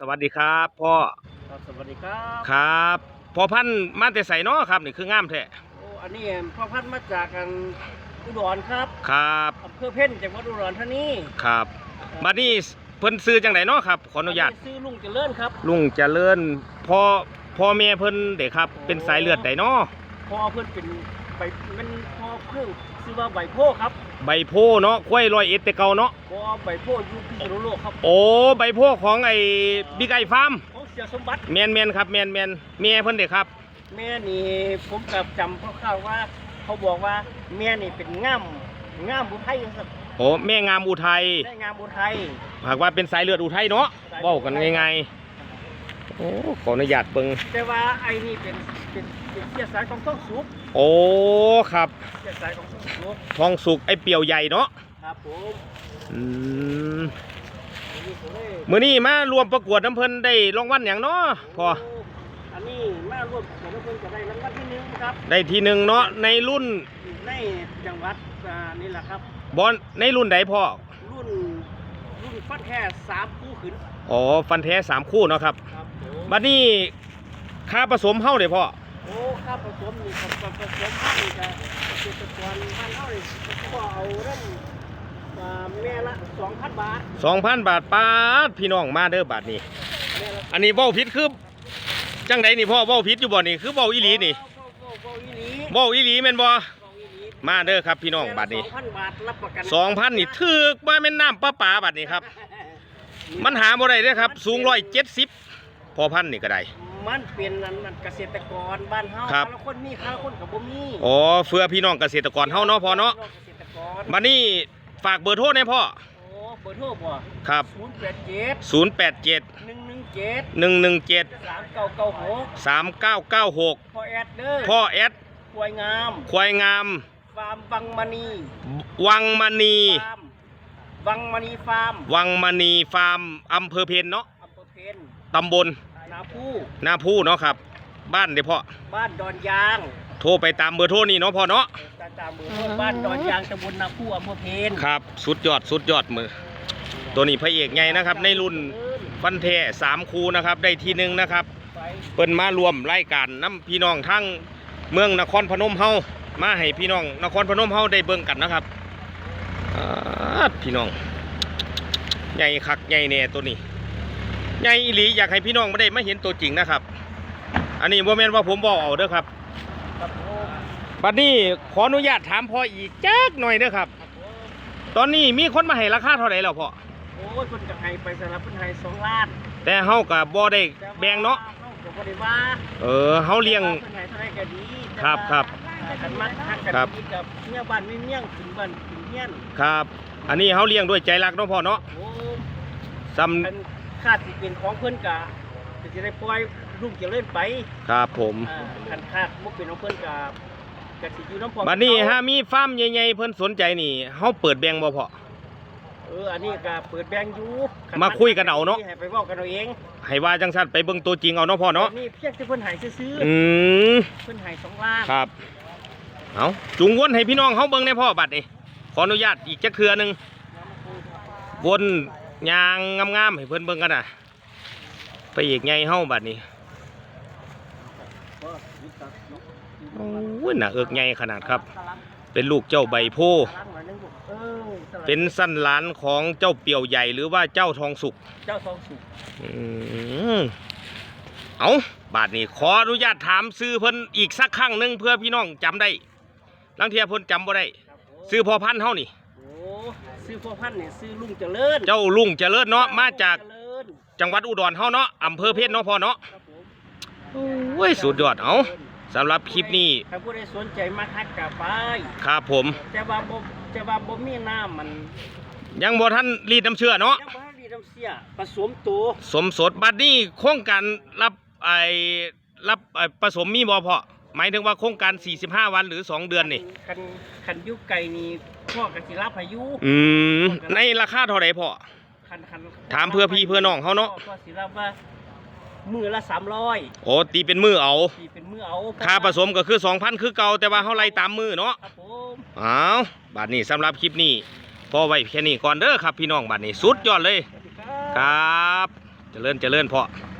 สวัสดีครับพ่อครับสวัสดีครับครับพ่อพันธุ์มาแต่ใส่นาะครับนี่คืองามแท้โอ้อันนี้พ่อพันธุ์มาจากกันอุดรครับครับอำเภอเพ่นจังหวัดอุดรธานีครับบัดนี้เพิ่นซื้อจังไดเนาะครับขออนุญาตนนี้ซื้อลุงเจริญครับ ลุงเจริญพ่อพ่อแม่เพิ่นเด็กครับ เป็นสายเลือดใดเนาะพ่อเพื่อนเป็น ใบมันพ่อเพื่อนซื้อว่าใบโพครับใบโพเนาะควายร้อยเอ็ดแต่เก่าเนาะพ่อใบโพอยู่พิษณุโลกครับโอ้ใบโพของไอ้บิ๊กไอฟาร์มของเสียสมบัติแมนแมนครับแมนแมนแม่เพิ่นเด็กครับ แม่นี่ผมกับจำคร่าวๆว่า เขาบอกว่าแม่นี่เป็นง่ามง่ามบุไทยครับโอ้แม่งามอุทัยได้งามบุไทยหากว่าเป็นสายเลือดอุทัยเนาะเว้ากันง่ายๆ โอ้ขออนุญาตเบิ่งแต่ว่าไอ้นี่เป็นเป็นเป็นเสียสายของท้องสุกโอ้ครับเสียสายของท้องสุกทองสุกไอ้เปียวใหญ่เนาะครับผมอืมอันนี้ผมได้มื้อนี้มารวมประกวดน้ำเพิ่นได้รางวัลหยังเนาะพออันนี้มาร่วมกับเพื่อนจะได้รางวัลที่หนึ่งครับได้ที่หนึ่งเนาะในรุ่นในจังหวัดอ่านี่แหละครับบอลในรุ่นใดพ่อรุ่นรุ่นฟัดแค่สามคู่ขึ้นอ๋อฟันแท้สามคู่เนาะครับครับผม บัดนี้ค่าผสมเฮาเด้พ่อโอ้ค่าผสมนี่ครับผสมให้กับเกษตรกรบ้านเฮานี่ก็เอาเริ่มอ่าแม่ละสองพันบาท2,000 บาทปาดพี่น้องมาเด้อบาทนี้ แม่ละอันนี้เว้าผิดคือจังไดนี่พ่อเว้าผิดอยู่บ่นี่คือเว้าอีหลีนี่เว้าเว้าอีหลีเว้าอีหลีแม่นบ่เว้าอีหลีมาเด้อครับพี่น้องบาทนี้ สองพันบาทรับประกัน2,000นี่ถึกบ่แม่นน้ำประปาบาทนี้ครับ มันหาบ่ได้เด้อครับ สูง170 พอพันนี่ก็ได้ มันเป็นอันนั้นเกษตรกรบ้านเฮาครับ แต่ละคนมีค้าคนกับบ่มีอ๋อเพื่อพี่น้องเกษตรกรเฮาเนาะพ่อเนาะเกษตรกรบัดนี้ฝากเบอร์โทรให้พ่อโอ้เบอร์โทรบ่ครับ ศูนย์แปดเจ็ด087 หนึ่งหนึ่งเจ็ด117 สามเก้าเก้าหก3996พ่อแอดเด้อพ่อแอดควายงามควายงาม ฟาร์มวังมณีวังมณี ฟาร์มวังมณีฟาร์มวังมณีฟาร์มอำเภอเพนเนาะอำเภอเพน ตำบลนาผู้นาผู้เนาะครับ บ้านเด้อพ่อบ้านดอนยางโทรไปตามเบอร์โทรนี่เนาะพ่อเนาะตามตามเบอร์โทรบ้านดอนยางตำบลนาผู้อำเภอเพนครับ สุดยอดสุดยอดมือ ตัวนี้พระเอกไงนะครับ ในรุ่นฟันแท้สามคูนะครับ ได้ที่หนึ่งนะครับไปเปิ้นมารวมรายการน้ำพี่น้องทั้งเมืองนครพนมเฮามาให้พี่น้อง นครพนมเฮาได้เบิ่งกันนะครับอ่าพี่น้องใหญ่คักใหญ่แน่ตัวนี้ ใหญ่อีหลีอยากให้พี่น้องมาได้มาเห็นตัวจริงนะครับ อันนี้บ่แม่นว่าผมบอกเอาเด้อครับครับผมบัดนี้ขออนุญาตถามพ่ออีกจักหน่อยเด้อครับครับผมตอนนี้มีคนมาให้ราคาเท่าไหร่แล้วพ่อโอ้ยคนจะให้ไปสำหรับคนให้สองล้านแต่เฮาก็บ่ได้แบ่งเนาะเฮาก็บ่ได้ว่าเออเฮาเลี้ยงคนให้เท่าไหร่ก็ดีครับครับแต่กันมักฮักกันครับดีกับเมียบ้านไม่เมี่ยงถึงบ้านถึงเฮียนครับ อันนี้เฮาเลี้ยงด้วยใจรักเนาะพ่อเนาะโอ้ซ้ำ คันค่าสิเป็นของเพิ่นกะก็จะได้ปล่อยลูกเจะเล่นไปครับผม อ่าคันค่าบ่เป็นของเพิ่นกะก็สิอยู่น้ำพอบัดนี้ฮะมีฟาร์มใหญ่ๆเพิ่นสนใจนี่เฮาเปิดแบ่งบ่พ่อเอออันนี้ก็เปิดแบงค์อยู่คัมาคุยกันเอาเนาะ ให้ไปเว้ากันเอาเองให้ว่าจังซั่นไปเบิ่งตัวจริงเอาเนาะพ่อเนาะนี่เพียงแต่เพิ่นให้ซื้ออืมๆเพิ่นให้สองล้าน ครับเอาจุงวนให้พี่น้องเฮาเบิ่งในพ่อบัดนี้ขออนุญาตอีกจักเทื่อหนึงวน ยางงามๆให้เพิ่นเบิ่งกันน่ะ ไปอีกใหญ่เฮาบัดนี้โอ้ยน่ะเอิกใหญ่ขนาดครับ เป็นลูกเจ้าใบโพธิ์เออสลัดเป็นสั้นหลานของเจ้าเปี่ยวใหญ่หรือว่าเจ้าทองสุกเจ้าทองสุกอืมเอาบาทนี้ขออนุญาตถามซื้อเพิ่นอีกสักครั้งหนึ่งเพื่อพี่น้องจำได้ลังเทียเพิ่นจำบ่ได้ครับผมซื้อพอพันธุ์เฮานี่โอ้ ซื้อพ่อพันธุ์เนี่ยซื้อลุงเจริญเจ้าลุงเจริญเนาะมาจากเจริญจังหวัดอุดรเฮาเนาะอำเภอเพชรเนาะพ่อเนาะครับผมโอ้ยสุดยอดเอาสำหรับคลิปนี้ถ้าผู้ใดสนใจมาฮักกับไปครับผม แต่ว่าบ่แต่ว่าบ่มีน้ำมันยังบ่ทันรีดน้ำเชื่อเนาะยังบ่ให้ดีน้ำเสียผสมตัวสมสดบัดนี้โครงการรับไอ้รับไอ้ผสมมีบ่พ่อหมายถึงว่าโครงการ 45 วันหรือ 2 เดือนนี่คันคันอยุไก่นี่ พ่อกสิรับพายุอืมในราคาเท่าไหร่พ่อ คันคันถามเพื่อพี่เพื่อน้องเขาเนาะพ่อสิรับว่ามือละ300โอ้ตีเป็นมือเอาที่เป็นมือเอาค่าผสมก็คือ2,000คือเก่าแต่ว่าเฮาไล่ตามมือเนาะครับผมอ้าวบัดนี้สำหรับคลิปนี้พอไว้แค่นี้ก่อนเด้อครับพี่น้องบัดนี้สุดยอดเลยสวัสดีครับครับเเจริญเจริญพ่อค